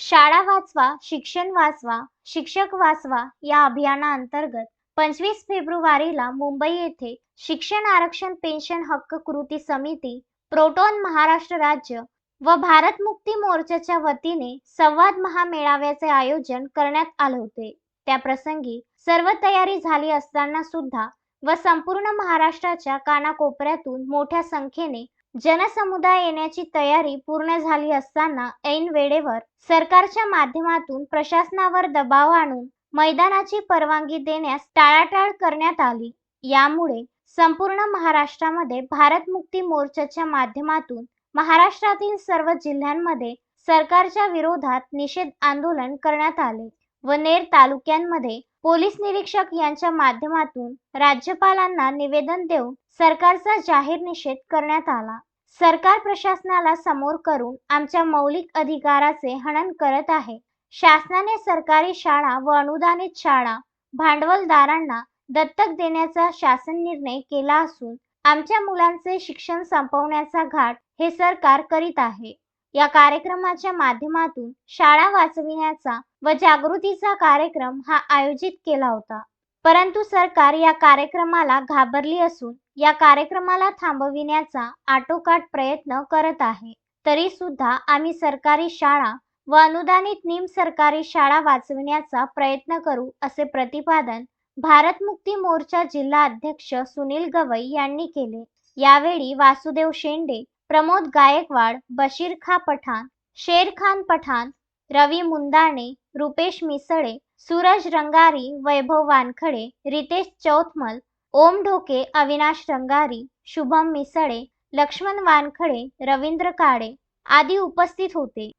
शाळा वाचवा शिक्षण वाचवा शिक्षक वाचवा या अभियानाअंतर्गत पंचवीस फेब्रुवारीला मुंबई येथे शिक्षण आरक्षण पेन्शन हक्क कृती समिती प्रोटॉन महाराष्ट्र राज्य व भारत मुक्ती मोर्चाच्या वतीने संवाद महामेळाव्याचे आयोजन करण्यात आले होते. त्या प्रसंगी सर्व तयारी झाली असताना सुद्धा व संपूर्ण महाराष्ट्राच्या कानाकोपऱ्यातून मोठ्या संख्येने जनसमुदाय येण्याची तयारी पूर्ण झाली असताना ऐन वेळेवर सरकारच्या माध्यमातून प्रशासनावर दबाव आणून मैदानाची परवानगी देण्यास टाळाटाळ करण्यात आली. यामुळे संपूर्ण महाराष्ट्रामध्ये भारत मुक्ती मोर्चाच्या माध्यमातून महाराष्ट्रातील सर्व जिल्ह्यांमध्ये सरकारच्या विरोधात निषेध आंदोलन करण्यात आले व नेर तालुक्यांमध्ये पोलीस निरीक्षक यांच्या माध्यमातून राज्यपालांना निवेदन देऊन सरकारचा जाहीर निषेध करण्यात आला. सरकार प्रशासनाला समोर करून आमच्या मौलिक अधिकाराचे हनन करत आहे. शासनाने सरकारी शाळा व अनुदानित शाळा भांडवलदारांना दत्तक देण्याचा शासन निर्णय केला असून आमच्या मुलांचे शिक्षण संपवण्याचा घाट हे सरकार करीत आहे. या कार्यक्रमाच्या माध्यमातून शाळा वाचविण्याचा व जागृतीचा कार्यक्रम हा आयोजित केला होता. परंतु सरकार या कार्यक्रमाला घाबरली असून या कार्यक्रमाला थांबविण्याचा आटोकाट प्रयत्न करत आहे. तरी सुद्धा आम्ही सरकारी शाळा व अनुदानित निम सरकारी शाळा वाचविण्याचा प्रयत्न करू असे प्रतिपादन भारत मुक्ती मोर्चा जिल्हा अध्यक्ष सुनील गवई यांनी केले. यावेळी वासुदेव शेंडे प्रमोद गायकवाड बशीर खा पठाण शेर खान पठाण रवी मुंदाणे रुपेश मिसळे सूरज रंगारी वैभव वानखडे रितेश चौथमल ओम ढोके अविनाश रंगारी शुभम मिसळे लक्ष्मण वानखडे रवींद्र काळे आदी उपस्थित होते.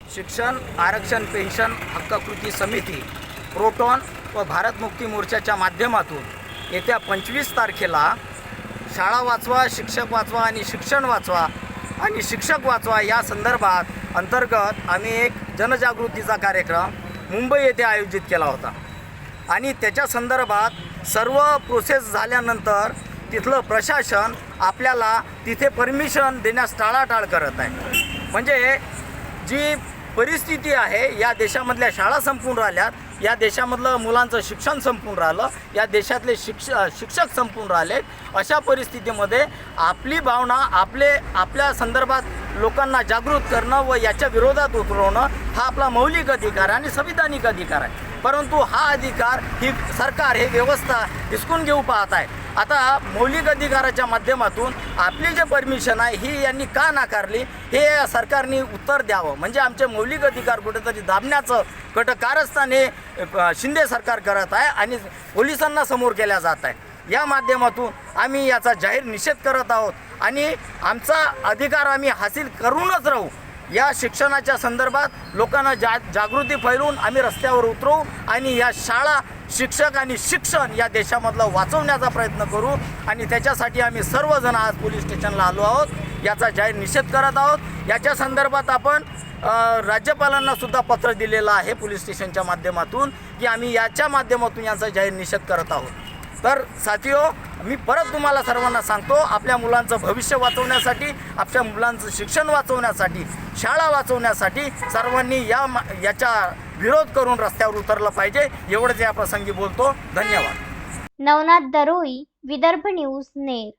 शिक्षण आरक्षण पेन्शन हक्क कृती समिती प्रोटॉन व भारत मुक्ती मोर्चाच्या माध्यमातून येत्या पंचवीस तारखेला शाळा वाचवा शिक्षक वाचवा आणि शिक्षण वाचवा आणि शिक्षक वाचवा या संदर्भात अंतर्गत आम्ही एक जनजागृतीचा कार्यक्रम मुंबई येथे आयोजित केला होता. आणि त्याच्या संदर्भात सर्व प्रोसेस झाल्यानंतर तिथलं प्रशासन आपल्याला तिथे परमिशन देण्यास टाळाटाळ करत आहे. म्हणजे जी परिस्थिती आहे या देशामधल्या शाळा संपून राहिल्यात या देशामधलं मुलांचं शिक्षण संपून राहिलं या देशातले शिक्ष शिक्षक संपून राहिले अशा परिस्थितीमध्ये आपली भावना आपले आपल्या संदर्भात लोकांना जागृत करणं व याच्या विरोधात उतरवणं हा आपला मौलिक अधिकार आहे आणि संविधानिक अधिकार आहे. परंतु हा अधिकार ही सरकार हे व्यवस्था हिसकून घेऊ पाहत आहे. आता मौलिक अधिकाराच्या माध्यमातून आपली जे परमिशन आहे ही यांनी का नाकारली? हे सरकारने उत्तर द्यावं. म्हणजे आमचे मौलिक अधिकार कुठेतरी दाबण्याचं कट कारस्थान हे शिंदे सरकार करत आहे आणि पोलिसांना समोर केल्या जात आहे. या माध्यमातून आम्ही याचा जाहीर निषेध करत आहोत. आणि आमचा अधिकार आम्ही हासिल करूनच राहू. या शिक्षणाच्या संदर्भात लोकांना जा जागृती फैलवून आम्ही रस्त्यावर उतरू आणि या शाळा शिक्षक आणि शिक्षण या देशामधलं वाचवण्याचा प्रयत्न करू आणि त्याच्यासाठी आम्ही सर्वजण आज पोलीस स्टेशनला आलो आहोत. याचा जाहीर निषेध करत आहोत. याच्या संदर्भात आपण राज्यपालांनासुद्धा राज्यपालांना सुद्धा पत्र दिलेलं आहे पोलीस स्टेशनच्या माध्यमातून की आम्ही याच्या माध्यमातून याचा जाहीर निषेध करत आहोत. तर साथीओ मी परत तुम्हाला सर्वांना सांगतो आपल्या मुलांचं भविष्य वाचवण्यासाठी आपल्या मुलांचं शिक्षण वाचवण्यासाठी शाळा वाचवण्यासाठी सर्वांनी या याच्या याचा विरोध करून रस्त्यावर उतरलं पाहिजे एवढंच या प्रसंगी बोलतो. धन्यवाद. नवनाथ दरोई विदर्भ न्यूज नेर.